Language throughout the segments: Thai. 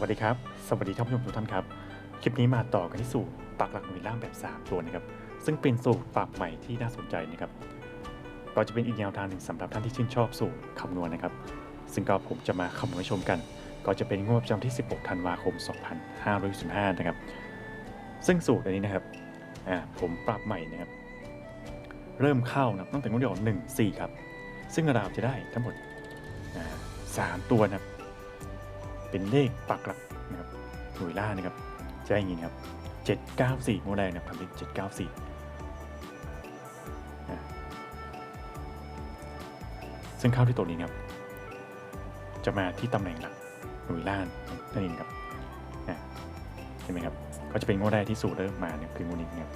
วัสดีครับ สวัสดีท่านผู้ชมทุกท่านครับ คลิปนี้มาต่อกันที่สูตรปักหลักหน่วยล่างแบบ 3 ตัวนะครับ ซึ่งเป็นสูตรปรับใหม่ที่น่าสนใจนะครับ ก็จะเป็นอีกแนวทางหนึ่งสำหรับท่านที่ชื่นชอบสูตรคำนวณนะครับ ซึ่งก็ผมจะมาคำนวณให้ชมกัน ก็จะเป็นงวดประจำที่ 16 ธันวาคม 2565นะครับ ซึ่งสูตรอันนี้นะครับอ่าผมปรับใหม่นะครับ เริ่มเข้านะตั้งแต่งวดที่ออก1 4 ครับ ซึ่งเราจะได้ทั้งหมดอ่าสามตัวนะครับ เป็นเลขปักหลักนะครับหน่วยล่านะครับจะได้อย่างนี้ครับเจ็ดเก้าสี่งวดแรกนะครับทำเป็นเจ็ดเก้าสี่ซึ่งเข้าที่ตัวนี้นะครับจะมาที่ตำแหน่งหลักหน่วยล่านั่นเองครับอะเห็นไหมครับก็จะเป็นงวดแรกที่สูตรเริ่มมาเนี่ยคืองวดนี้นะครับ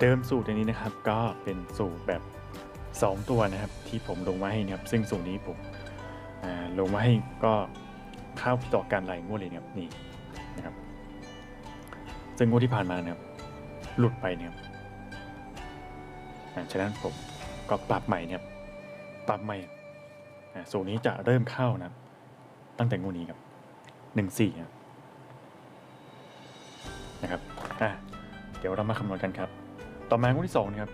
เดิมสูตรอันนี้นะครับก็เป็นสูตรแบบ 2 ตัวนะครับที่ผมลงมาให้นะครับ ซึ่งสูตรนี้ผมลงมาให้ก็ เข้าต่อการไหลงวดเลยนะครับนี่นะครับซึ่งงวดที่ผ่านมานะครับ หลุดไปนะครับอ่าฉะนั้นผมก็ปรับใหม่นะครับปรับใหม่สูตรนี้จะเริ่มเข้านะครับ ตั้งแต่งวดนี้ครับหนึ่งสี่นะครับอะเดี๋ยวเรามาคำนวณกันครับ ต่อมางวดที่สองนะครับ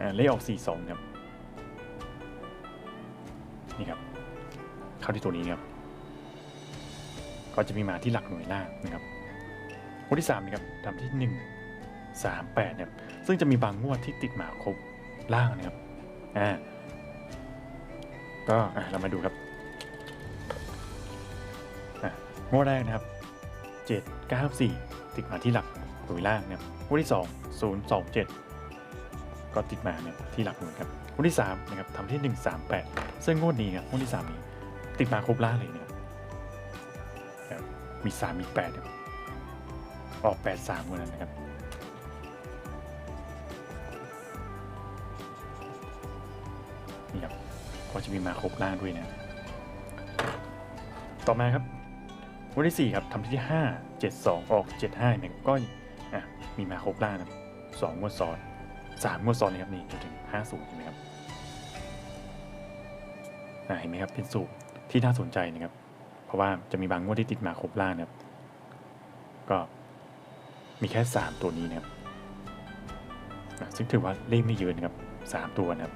อ่าเลขออกสี่สองครับนี่ครับ เข้าที่ตัวนี้นะครับ ก็จะมีมาที่หลักหน่วยล่างนะครับงวดที่สามนะครับทำที่หนึ่งสามแปดนะครับซึ่งจะมีบางงวดที่ติดหมาครบล่างนะครับอ่าก็อะเรามาดูครับอะงวดแรกนะครับเจ็ดเก้าสี่ติดมาที่หลักหน่วยล่างนะครับงวดที่สองศูนย์สองเจ็ดก็ติดมาเนี่ยที่หลักหน่วยครับงวดที่สามนะครับทำที่หนึ่งสามแปดซึ่งงวดนี้ครับงวดที่สามนี้ ติดมาครบล่างเลยเนะครับครับมีสามมีแปดออกแปดสามวันนั้นนะครับนี่ครับก็จะมีมาครบล่างด้วยนะต่อมาครับวันที่สี่ครับทำที่ห้าเจ็ดสองออกเจ็ดห้าเนี่ยก็มีมาครบล่างนะสองงวดซ้อนสามงวดซ้อนนะครับนี่จนถึงห้าสูงเห็นไหมครับเห็นไหมครับเป็นสูตร ที่น่าสนใจนะครับ เพราะว่าจะมีบางงวดที่ติดมาครบล่างนะครับ ก็มีแค่สามตัวนี้นะครับซึ่งถือว่าเลขไม่เยอะนะครับสามตัวนะครับ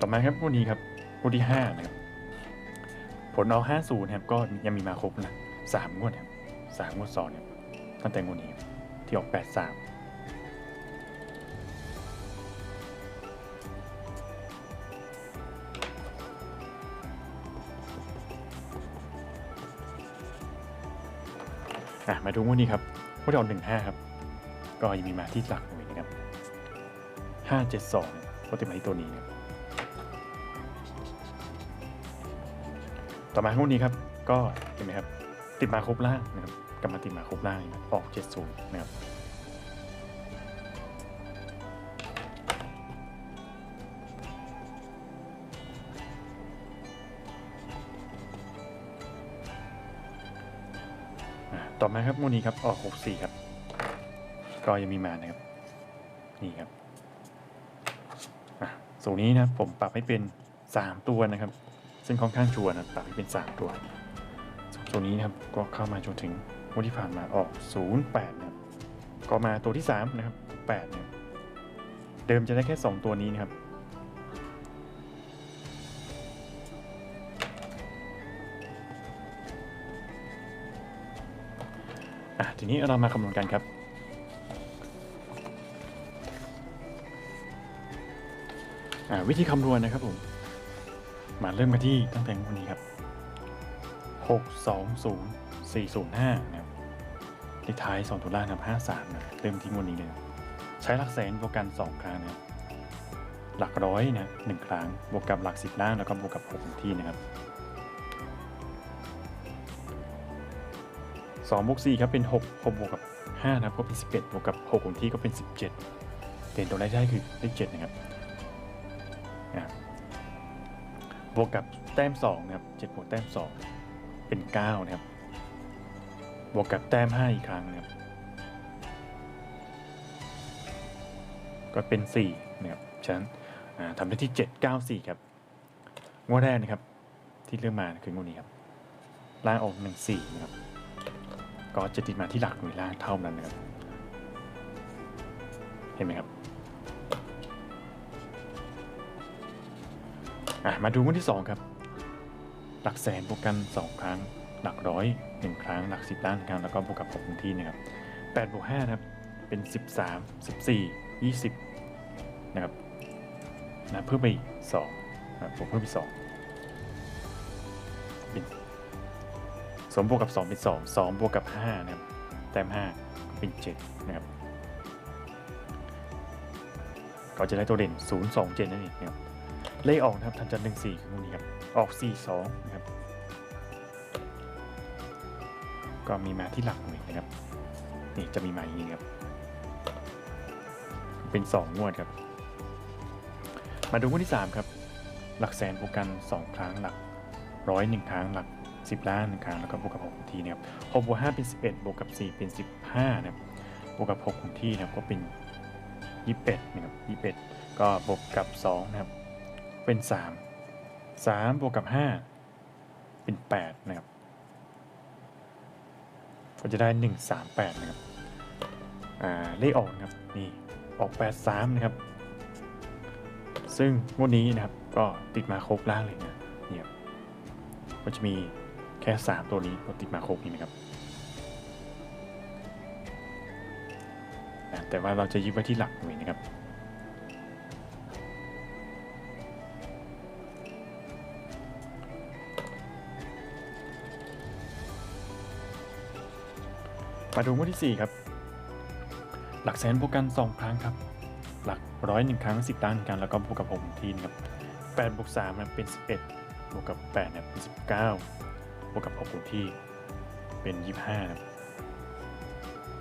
ต่อมาครับวันนี้ครับวันที่ห้านะครับ ผลเอาห้าศูนย์ครับก็ยังมีมาครบนะสามงวดครับสามงวดซ้อนเนี่ย ตั้งแต่งวดนี้ที่ออกแปดสามอะมาดูงวดนี้ครับงวดออกหนึ่งห้าครับ ก็ยังมีมาที่หลักหน่วยนะครับห้าเจ็ดสองก็ติดมาที่ตัวนี้นะครับ ต่อมางวดนี้ครับ ก็เห็นไหมครับ ติดมาครบล่างนะครับ กลับมติมาครบล่างนะครับออกเจ็ดศูนย์นะครับต่อมาครับงวดนี้ครับออกหกสี่ครับ ก็ยังมีมานะครับ นี่ครับสูนี้นะผมปรับให้เป็นสามตัวนะครับ ซึ่งค่อนข้างชัวร์นะปรับให้เป็น 3 ตัวตัวนี้นะครับก็เข้ามาจนถึง วันที่ผ่านมาออก 08นะครับก็มาตัวที่3นะครับ8เนี่ยเดิมจะได้แค่ 2 ตัวนี้นะครับอะทีนี้เรามาคำนวณกันครับอ่าวิธีคำนวณนะครับผม มาเริ่มกันที่ตั้งแต่วันนี้ครับ 620 405นะ ลขท้าย2ตัวล่างนะครับ53นะเริ่มที่งวดนี้เลยนะใช้หลักแสนบวกกัน 2 ครั้งนะหลักร้อยนะหนึ่งครั้งบวกกับหลัก10ล่างแล้วก็บวกกับ6ที่นะครับ2บวก4ครับเป็น6 6บวกกับ5นะครับก็เป็น 11บวกกับ6ของที่ก็เป็น 17เด่นตัวแรกได้คือเลข7นะครับอะบวกกับแต้ม2นะครับ7บวกแต้ม 2 เป็น 9 นะครับ บวกกับแต้ม5อีกครั้งนะครับ ก็เป็น4นะครับฉะนั้นทำได้ที่ 7 9 4 ครับงวดแรกนะครับที่เลือกมาคืองวดนี้ครับล่างออก1 4นะครับก็จะติดมาที่หลักหน่วยล่างเท่านั้นนะครับ เห็นไหมครับมาดูงวดที่ 2 ครับ หลักแสนบวกกัน 2 ครั้ง หลักร้อยหนึ่งครั้งหลักสิบล้านครั้งแล้วก็บวกกับ6พื้นที่นะครับ8บวก5นะครับเป็น 13 14 20นะครับนะเพิ่มไปอีก2นะบวกเพิ่มไป2เป็นสองบวกกับ 2 เป็น 2 2 บวกกับ 5 นะครับ แต้ม5เป็น 7 นะครับ ก็จะได้ตัวเด่น 0 2 7 นั่นเองนะครับ เลขออกนะครับทันจันหนึ่งสี่คือพวกนี้ครับ ออก 4 2 นะครับ ก็มีมาที่หลักหน่วยนะครับ นี่จะมีมาอย่างนี้ครับ เป็น 2 งวดครับ มาดูงวดที่ 3 ครับ หลักแสนบวกกัน 2 ครั้งหลักร้อยหนึ่งครั้งหลัก 10 ล้านหนึ่งครั้งแล้วก็บวกกับ6ทีนะครับ6บวก5เป็น 11 บวกกับ 4 เป็น 15 นะครับ บวกกับ6ของที่นะครับก็เป็น 21นะครับ21 ก็บวกกับ 2 นะครับ เป็น 3 3 บวกกับ 5 เป็น 8 นะครับ ก็จะได้ 1 3 8 นะครับ อ่า เลขออกนะครับ นี่ ออก 8 3 นะครับ ซึ่งงวดนี้นะครับ ก็ติดมาครบล่างเลยนะเนี่ยครับก็จะมีแค่ 3 ตัวนี้ก็ติดมาครบนี่นะครับแต่ว่าเราจะยึดไว้ที่หลักหน่วยนะครับ มาดูงวดที่ 4 ครับ หลักแสนบวกกัน 2 ครั้งครับ หลักร้อยหนึ่งครั้ง 10ล้านกัน แล้วก็บวกกับ6ทีนครับ8บวก3นะเป็น 11 บวกกับ8นะเป็น 19 บวกกับ6คูณที่เป็น 25นะครับ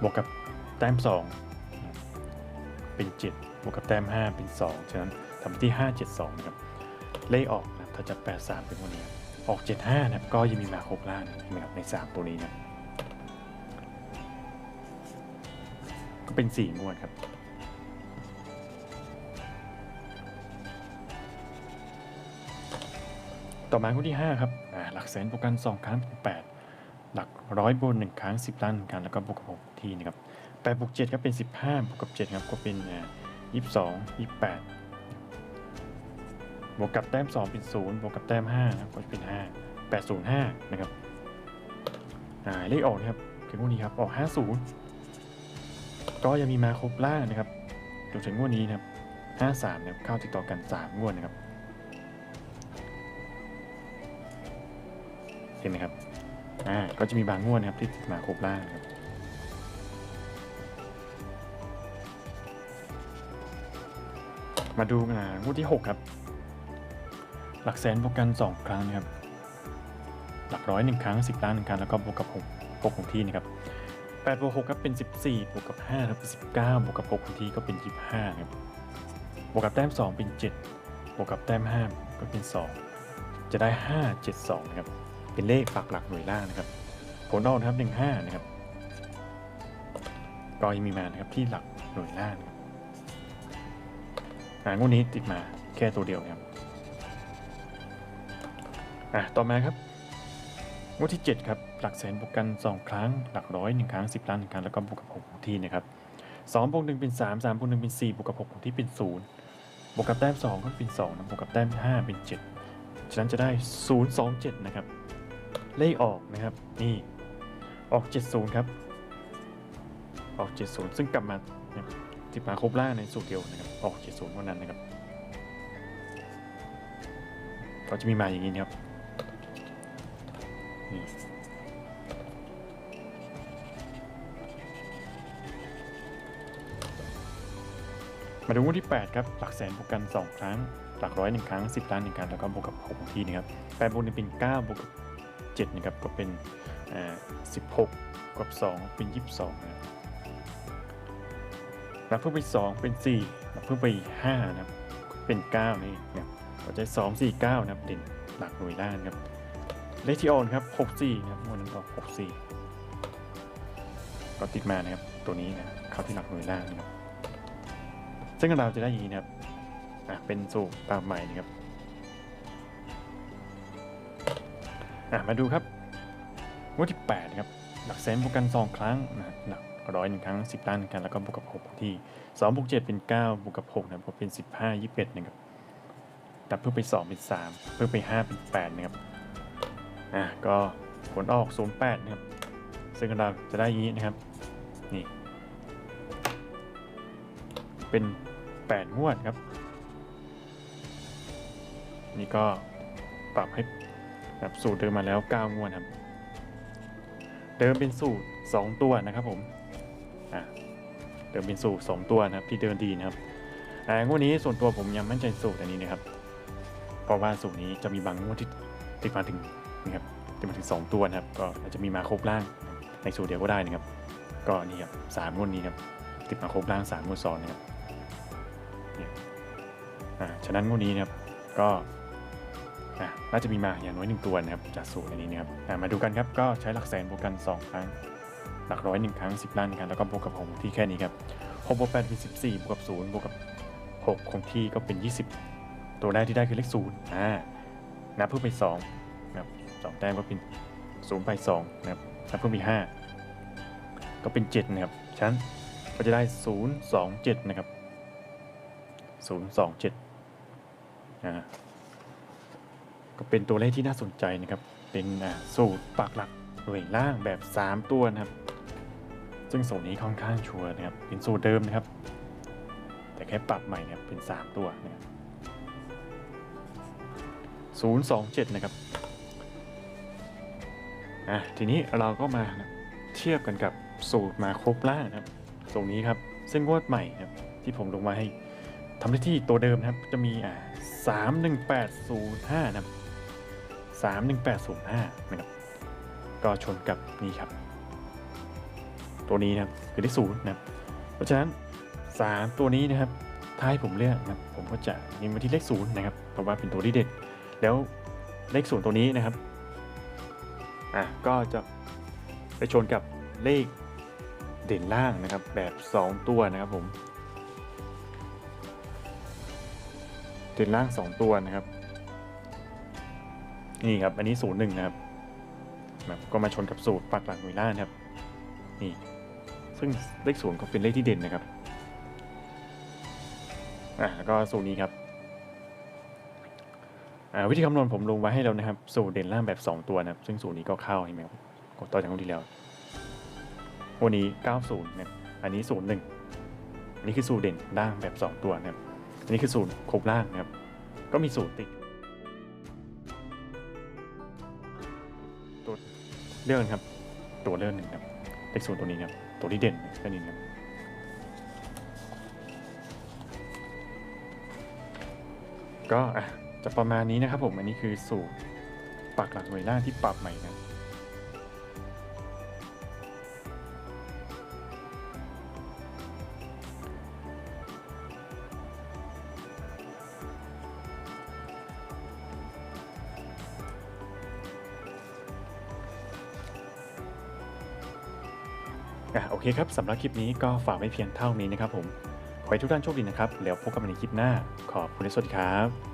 บวกกับแต้ม 2 เป็น 7 บวกกับแต้ม 5 เป็น 2 ฉะนั้นทำที่ 5 7 2 นะครับ เลขออกนะถ้าจะ 83 เป็นวันนี้ ออก 75 นะครับก็ยังมีมาครบล่างนะครับใน 3 ตัวนี้นะ ก็เป็น4งวดครับ ต่อมางวดที่ 5 ครับหลักแสนบวกกัน 2 ครั้งเป็น8หลักร้อยบน1ครั้ง 10ล้านหนึ่งครั้งแล้วก็บวกกับ6ทีนะครับ8บวก7ก็เป็น 15บวกกับ7ครับก็เป็นอ่า22 28 บวกกับแต้ม 2 เป็น 0 บวกกับแต้ม5นะก็จะเป็น 5 805 นะครับอ่าเลขออกนะครับคืองวดนี้ครับออก 50 ก็ยังมีมาครบล่างนะครับจนถึงงวดนี้นะครับ53นะครับเข้าติดต่อกัน3งวดนะครับเห็นไหมครับอ่าก็จะมีบางงวดนะครับที่ติดมาครบล่างนะครับมาดูอ่างวดที่ 6 ครับ หลักแสนบวกกัน 2 ครั้งนะครับ หลักร้อยหนึ่งครั้ง 10 ล้านหนึ่งครั้ง แล้วก็บวกกับ6 6ของที่นะครับ 8บวก6ครับเป็น 14บวกกับ5ครับเป็น19บวกกับ6ของที่ก็เป็น 25ครับบวกกับแต้ม 2 เป็น 7 บวกกับแต้ม 5 ก็เป็น 2 จะได้ 5 7 2นะครับเป็นเลขปักหลักหน่วยล่างนะครับผลออกนะครับ 15 นะครับก็ยังมีมานะครับที่หลักหน่วยล่างนะครับอ่างวดนี้ติดมาแค่ตัวเดียวนะครับอะต่อมาครับ งวดที่ 7 ครับ หลักแสนบวกกัน 2 ครั้ง หลักร้อย1ครั้ง 10ล้าน1ครั้ง แล้วก็บวกกับ6ที่นะครับ2บวก1เป็น 3 3บวก1เป็น 4 บวกกับ6ที่เป็น 0 บวกกับแต้ม2ก็เป็น 2นะบวกกับแต้ม 5 เป็น 7 ฉะนั้นจะได้ 0 2 7 นะครับ เลขออกนะครับ นี่ ออก 70 ครับ ออก 70 ซึ่งกลับมานะครับติดมาครบล่าในสูตรเดียวนะครับ ออก 70เท่านั้นนะครับ ก็จะมีมาอย่างนี้นะครับ มาดูงวดที่ 8 ครับ หลักแสนบวกกัน 2 ครั้ง หลักร้อยหนึ่งครั้ง 10 ล้านหนึ่งครั้ง แล้วก็บวกกับ6ที่นะครับ8บวก1เป็น 9 บวกกับ7นะครับ ก็เป็นอ่า16กับ 2 เป็น 22นะครับนับเพิ่มไป 2 เป็น4นับเพิ่มไป5นะครับ เป็น 9 นี่นะครับก็จะ2 4 9 นะครับ เด่นหลักหน่วยล่างนครับ เลขที่ออนครับ 64 นะครับวันนั้นออก64 ก็ติดมานะครับ ตัวนี้นะเข้าที่หลักหน่วยล่างนะครับ ซึ่งเราจะได้อย่างนี้นะครับอะเป็นสูตรตามใหม่นะครับอะมาดูครับงวดที่8ครับหลักแสนบวกกัน 2 ครั้งนะหลักร้อยหนึ่งครั้ง 10ล้านหนึ่งครั้งแล้วก็บวกกับ 6 ที่2บวก7เป็น 9บวกกับ6นะครับก็เป็น 15 21นะครับดับเพิ่มไป 2 เป็น 3 เพิ่มไป 5 เป็น 8 นะครับ อะก็ผลออก 08 นะครับ ซึ่งเราจะได้อย่างนี้นะครับ นี่ เป็น 8 งวดครับ นี่ก็ปรับให้แบบสูตรเดิมมาแล้ว 9 งวดครับ เดิมเป็นสูตร 2 ตัวนะครับผม อะ เดิมเป็นสูตร 2 ตัวนะครับ ที่เดินดีนะครับแต่งวดนี้ส่วนตัวผมยังมั่นใจสูตรอันนี้นะครับ เพราะว่าสูตรนี้จะมีบางงวดที่ติดมาถึง นะครับติดมาถึง 2 ตัวนะครับ ก็อาจจะมีมาครบล่างในสูตรเดียวก็ได้นะครับ ก็นี่ครับสามงวดนี้ครับติดมาครบล่างสามงวดซ้อนนะครับเนี่ยอ่าฉะนั้นงวดนี้นะครับก็อ่าน่าจะมีมาอย่างน้อยหนึ่งตัวนะครับจากสูตรอันนี้นะครับมาดูกันครับก็ใช้หลักแสนบวกกัน 2 ครั้ง หลักร้อยหนึ่งครั้ง 10 ล้านกันแล้วก็บวกกับหกที่แค่นี้ครับหกบวกแปดเป็นสิบสี่บวกกับศูนย์บวกกับหกคงที่ก็เป็น 20 ตัวแรกที่ได้คือเลขศูนย์อ่านับเพิ่มไป2 สองแต้มก็เป็นศูนย์ไป2นะครับนับเพิ่มไปห้าก็เป็น7นะครับฉะนั้นก็จะได้0 2 7นะครับ0 2 7อ่าก็เป็นตัวเลขที่น่าสนใจนะครับ เป็นสูตรปักหลักหน่วยล่างแบบ 3 ตัวนะครับ ซึ่งสูตรนี้ค่อนข้างชัวร์นะครับ เป็นสูตรเดิมนะครับ แต่แค่ปรับใหม่นะครับ เป็น 3 ตัวนะครับ0 2 7 นะครับ อะทีนี้เราก็มาเทียบกันกับสูตรมาครบล่างนะครับตรงนี้ครับซึ่งงวดใหม่นะครับที่ผมลงมาให้ทำหน้ที่ตัวเดิมนะครับจะมีอ่าสามหนึ่งแปดศูนย์ห้านะครับสามหนึ่งแปดศูนย์ห้านะครับก็ชนกับนี่ครับ ตัวนี้นะครับคือที่ศูนย์นะครับเพราะฉะนั้นสามตัวนี้นะครับถ้าให้ผมเลือกนะครับผมก็จะเน้นไปที่เลขศูนย์นะครับเพราะว่าเป็นตัวที่เด็ดแล้วเลขศูนย์ตัวนี้นะครับ อะก็จะไปชนกับเลขเด่นล่างนะครับแบบ 2 ตัวนะครับผม เด่นล่าง 2 ตัวนะครับ นี่ครับอันนี้ศูนย์หนึ่งนะครับก็มาชนกับสูตรปักหลักหน่วยล่างนะครับ นี่ ซึ่งเลขศูนย์ก็เป็นเลขที่เด่นนะครับอะแล้วก็สูตรนี้ครับ วิธีคำนวณผมลงไว้ให้แล้วนะครับ สูตรเด่นล่างแบบ 2 ตัวนะครับ ซึ่งสูตรนี้ก็เข้าใช่ไหมครับกดต่อจากงวดที่แล้ว วันนี้ 90นะครับอันนี้ 01อันนี้คือสูตรเด่นล่างแบบ 2 ตัวนะครับ อันนี้คือสูตรครบล่างนะครับ ก็มีสูตรติดตัวเลื่อนครับ ตัวเลื่อนหนึ่งครับเลขศูนย์ตัวนี้ครับ ตัวที่เด่นแค่นี้ครับก็อะ จะประมาณนี้นะครับผมอันนี้คือสูตรปักหลักหน่วยล่างที่ปรับใหม่นะอะโอเคครับสำหรับคลิปนี้ก็ฝากไว้เพียงเท่านี้นะครับผม ขอให้ทุกท่านโชคดีนะครับ แล้วพบกันใหม่ในคลิปหน้า ขอบคุณและสวัสดีครับ